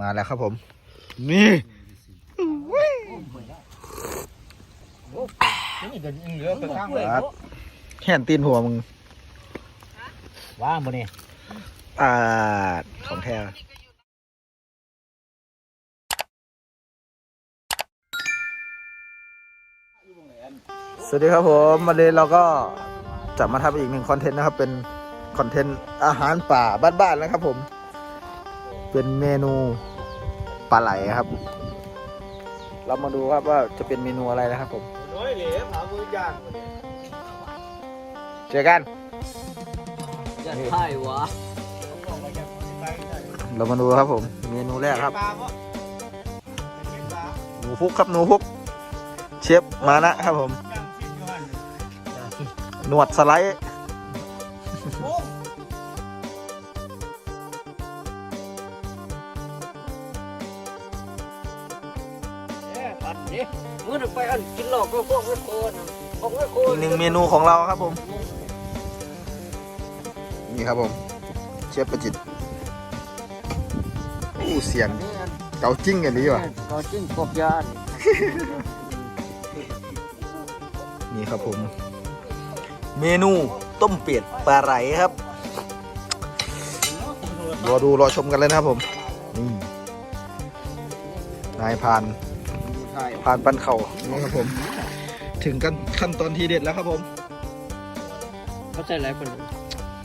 มาแล้วครับผม นี่นี่ก็เหลือไปข้างเลยครับแห่นตีนหัวมึง ว่างบ่นี่อ่าของแท้สวัสดีครับผมวันนี้เราก็จะมาทำอีกหนึ่งคอนเทนต์นะครับ เป็นคอนเทนต์อาหารป่าบ้านๆนะครับผม เป็นเมนู ปลาไหลครับ เรามาดูครับว่าจะเป็นเมนูอะไรนะครับผมน้อยเหลวหามือย่างเจอกันจะถ่ายวะเรามาดูครับผม เมนูแรกครับ หนูพุกครับหนูพุก เชฟมานะครับผม หนวดสไลด์ปั ดนี่มือไปอันกินหลอกก็พวกไม่โคนพวกไม่โคอีนกหนึ่งเมนูของเราครับผม นี่ครับผม เชฟประจิตอู้เสียงเกาจิ้งกันดีว่ะก็จิ้งกบยานนี่ครับผม เมนูต้มเป็ดปลาไหลครับรอดูรอชมกันเลยนะครับผมนี่นายพาน พานปั้นเข่านี่ครับผม ถึงกันขั้นตอนทีเด็ดแล้วครับผมเขาใจไรคน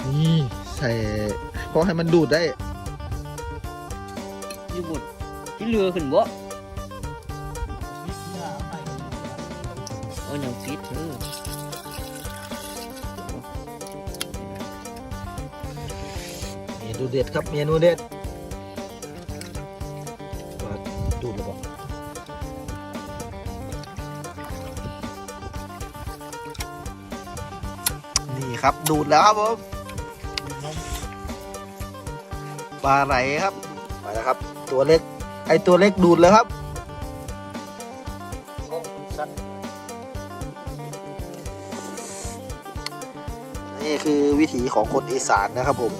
นี่ใส่เพราะให้มันดูดได้ยี่บุตรที่เรือขึ้นบ่เอาอย่างฟีดเออเมนูเด็ดครับเมนูเด็ด นี่ครับ ดูดแล้วครับผมปลาไหลครับมาแล้วครับ ตัวเล็ก ไอตัวเล็กดูดแล้วครับนี่คือวิถีของคนอีสานนะครับผม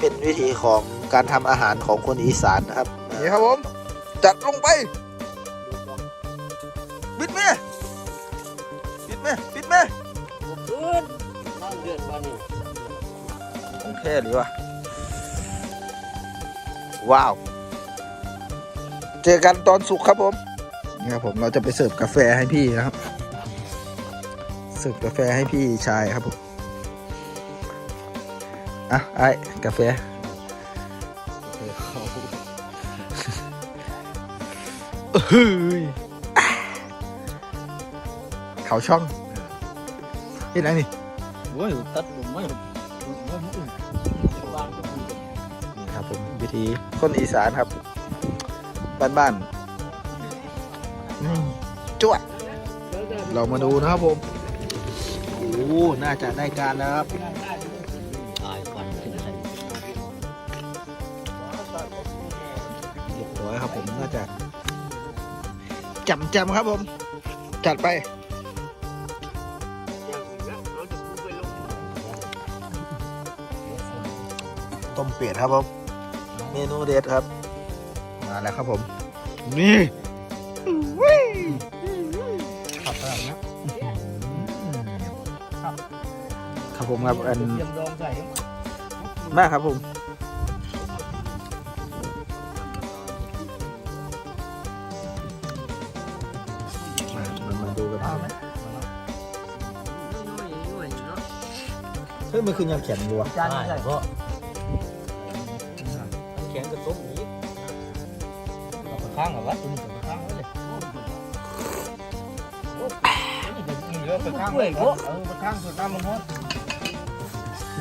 เป็นวิธีของการทำอาหารของคนอีสานนะครับนี่ครับผมจัดลงไปปิดแม่ปิดแม่ปิดแม่ขึ้นน้ำ เดือดบ้านนี่ของแท้หรือวะว้าว เจอกันตอนสุกครับผมนี่ครับผมเราจะไปเสิร์ฟกาแฟให้พี่นะครับ เสิร์ฟกาแฟให้พี่ชายครับผมอะไอ้กาแฟเฮ้ยเขาช่องเห็นอะไรนี่ โอ้ยตัดผมไม่นี่ครับผมวิธีคนอีสานครับ บ้านๆนี่จวด เรามาดูนะครับผมโอ้โหน่าจะได้การแล้วครับ ตายควันขึ้นใส่เรียบร้อยครับผมน่าจะจำจำครับผม จัดไป ต้มเป็ดครับผมเมนูเด็ดครับ มาแล้วครับผม นี่ครับผมครับอันเตรียมดองใส่มากครับผมมามามาดูกันเฮ้ยมันคือยำแข็งอยู่วะจานใส่ก็ แข็งกระตุ้มนี้เอาไปข้างกับวัดตัวนี้ไปข้างไว้เลยนี่เหลือไปข้างเลยเออไปข้างส่วนน้ำมันฮอด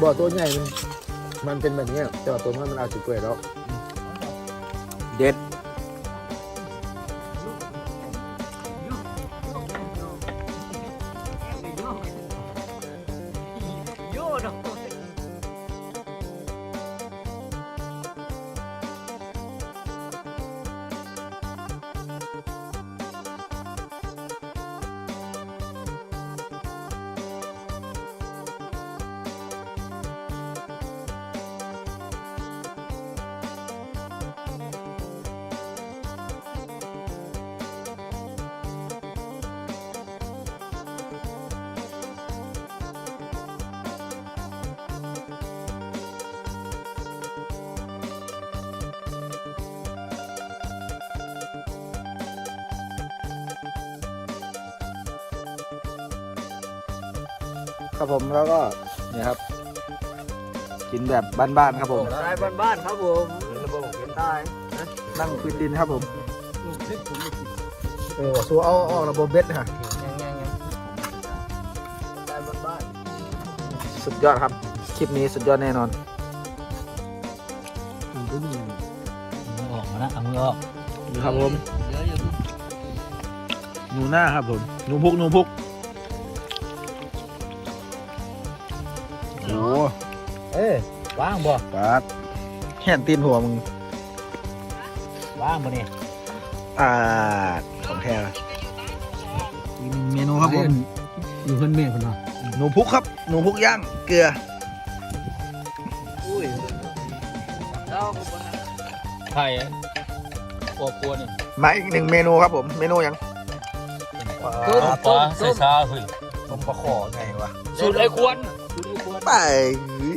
บ่อตัวใหญ่มันมันเป็นแบบนี้แต่ว่าตัวมันมันเอาจุดเปื่อยแล้วเด็ด ครับผมแล้วก็เนี่ยครับ กินแบบบ้านๆครับผมสไตล์บ้านๆครับผมเป็นได้นั่งพื้นดินครับผมเออสู้เอาออกระบบเบ็ดฮะยังยังยังสไตล์บ้านสุดยอดครับ คลิปนี้สุดยอดแน่นอนมือออกมานะเอามือออกนี่ครับผมๆเดี๋ยวอยู่หนูหน้าครับผมหนูพุกหนูพุก โอ้เอ้ยว่างบ่ปาดแห่นตีนหัวมึงว่างบ่นี่อ่าของแท้ละอีกหนึ่งเมนูครับผมอยู่เพิ่นเมฆพุ่นเนาะหนูพุกครับ หนูพุกย่างเกลืออุ้ยเราไข่กลัวกลัวนี่มาอีกหนึ่งเมนูครับผม เมนูหยังต้มปลาต้มใส่ต้มซาเฮ้ยต้มปลาขอไงวะสูตรไอ้ควร สู